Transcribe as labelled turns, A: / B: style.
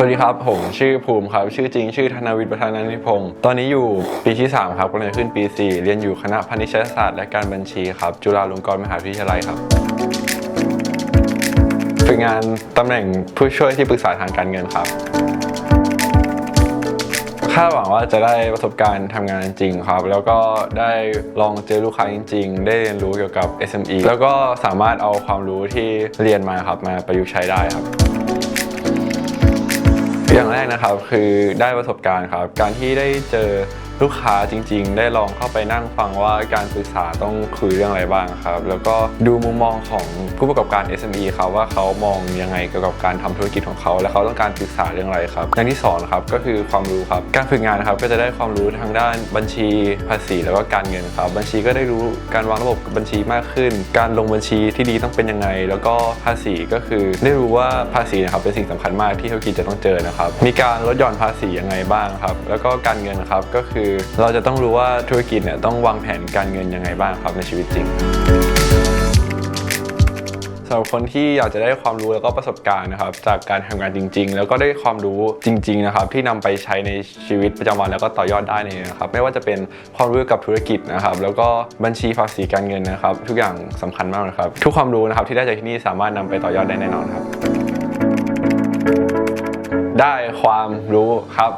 A: สวัสดีครับ ผมชื่อภูมิครับ ชื่อจริงชื่อธนวิทย์ประธานานิพงศ์ตอนนี้อยู่ปีที่ 3 ครับกำลังขึ้นปี 4 เรียนอยู่คณะพาณิชยศาสตร์และการบัญชีครับ จุฬาลงกรณ์มหาวิทยาลัยครับฝึกงานตำแหน่งผู้ช่วยที่ปรึกษาทางการเงินครับคาดหวังว่าจะได้ประสบการณ์ทำงานจริงครับ แล้วก็ได้ลองเจอลูกค้าจริง ๆ ได้เรียนรู้เกี่ยวกับ SME แล้วก็สามารถเอาความรู้ที่เรียนมาครับมาประยุกต์ใช้ได้ครับ อย่างแรกนะครับคือได้ประสบการณ์ครับ การที่ได้เจอ ลูกค้าจริง ๆ ได้ลองเข้าไปนั่งฟังว่าการปรึกษาต้องคุยเรื่องอะไรบ้างครับ แล้วก็ดูมุมมองของผู้ประกอบการ SME ครับว่าเขามองยังไงเกี่ยวกับการทำธุรกิจของเขา และเขาต้องการปรึกษาเรื่องอะไรครับอย่างที่สองครับก็คือความรู้ครับการฝึกงานครับก็จะได้ความรู้ทางด้านบัญชีภาษีแล้วก็การเงินครับ บัญชีก็ได้รู้การวางระบบบัญชีมากขึ้น การลงบัญชีที่ดีต้องเป็นยังไง แล้วก็ภาษีก็คือ ได้รู้ว่าภาษีนะครับเป็นสิ่งสำคัญมากที่ธุรกิจจะต้องเจอนะครับมีการลดหย่อนภาษียังไงบ้างครับแล้วก็การเงินครับก็คือเราจะต้องรู้ว่าธุรกิจเนี่ยต้องวางแผนการเงินยังไงบ้างครับในชีวิตจริงสำหรับคนที่อยากจะได้ความรู้แล้วก็ประสบการณ์นะครับ จากการทำงานจริง ๆ แล้วก็ได้ความรู้จริง ๆ นะครับ ที่นำไปใช้ในชีวิตประจำวันแล้วก็ต่อยอดได้นี่นะครับ ไม่ว่าจะเป็นความรู้เกี่ยวกับธุรกิจนะครับ แล้วก็บัญชีภาษีการเงินนะครับ ทุกอย่างสำคัญมากนะครับ ทุกความรู้นะครับที่ได้จากที่นี่สามารถนำไปต่อยอดได้แน่นอนครับ ได้ความรู้ครับ